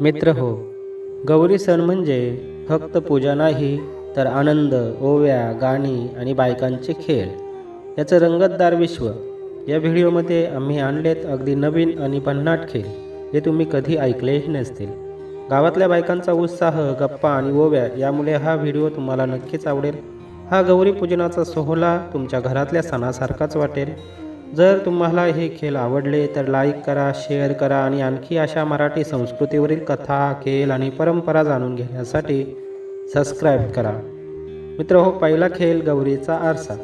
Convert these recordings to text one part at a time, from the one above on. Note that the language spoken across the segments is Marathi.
मित्र हो. गौरी सण म्हणजे फक्त पूजा नाही तर आनंद ओव्या गाणी आणि बायकांचे खेळ. याचं रंगतदार विश्व. या व्हिडिओमध्ये आम्ही आणलेत अगदी नवीन आणि भन्नाट खेळ जे तुम्ही कधी ऐकलेही नसतील. गावातल्या बायकांचा उत्साह गप्पा आणि ओव्या यामुळे हा व्हिडिओ तुम्हाला नक्कीच आवडेल. हा गौरी पूजनाचा सोहळा तुमच्या घरातल्या सणासारखाच वाटेल. जर तुम्हाला हे खेळ आवडले तर लाईक करा शेअर करा आणि आणखी अशा मराठी संस्कृतीवरील कथा खेळ आणि परंपरा जाणून घेण्यासाठी सबस्क्राईब करा. मित्र हो पहिला खेळ गौरीचा आरसा.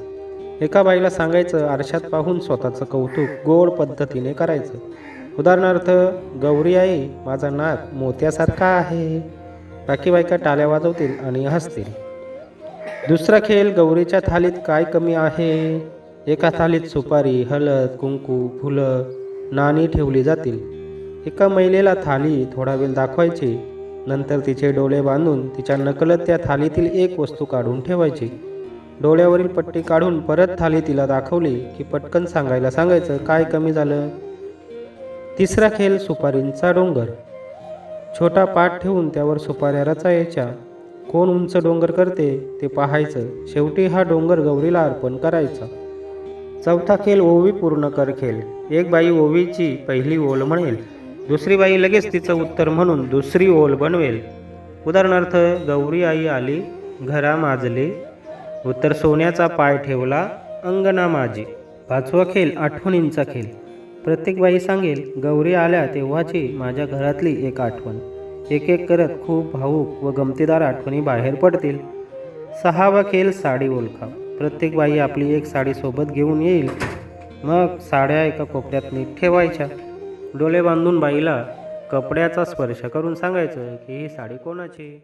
एका बाईला सांगायचं आरशात पाहून स्वतःचं कौतुक गोड पद्धतीने करायचं. उदाहरणार्थ गौरी आई माझा नाक मोत्यासारखा आहे. बाकी बायका टाल्या वाजवतील आणि हसतील. दुसरा खेळ गौरीच्या थालीत काय कमी आहे? एका थालीत सुपारी हळद कुंकू फुलं नाणी ठेवली जातील. एका महिलेला थाली थोडा वेळ दाखवायची. नंतर तिचे डोळे बांधून तिच्या नकलत त्या थालीतील एक वस्तू काढून ठेवायची. डोळ्यावरील पट्टी काढून परत थाली तिला दाखवली की पटकन सांगायला सांगायचं काय कमी झालं? तिसरा खेळ सुपारींचा डोंगर. छोटा पाठ ठेवून त्यावर सुपाऱ्या रचायच्या. कोण उंच डोंगर करते ते पाहायचं. शेवटी हा डोंगर गौरीला अर्पण करायचा. चौथा खेळ ओवी पूर्ण कर खेळ एक बाई ओवीची पहिली ओल म्हणेल. दुसरी बाई लगेच तिचं उत्तर म्हणून दुसरी ओल बनवेल. उदाहरणार्थ गौरी आई आली घरा माजली उत्तर सोन्याचा पाय ठेवला अंगणा माझी पाचवा खेळ आठवणींचा खेळ प्रत्येक बाई सांगेल गौरी आल्या तेव्हाची माझ्या घरातली एक आठवण. एक एक करत खूप भाऊक व गमतीदार आठवणी बाहेर पडतील. सहावा खेळ साडी ओळखा प्रत्येक बाई आपली एक साडी सोबत घेऊन येईल. मग साड्या एका कोपऱ्यात नीट ठेवायच्या. डोळे बांधून बाईला कपड्याचा स्पर्श करून सांगायचं की ही साडी कोणाची?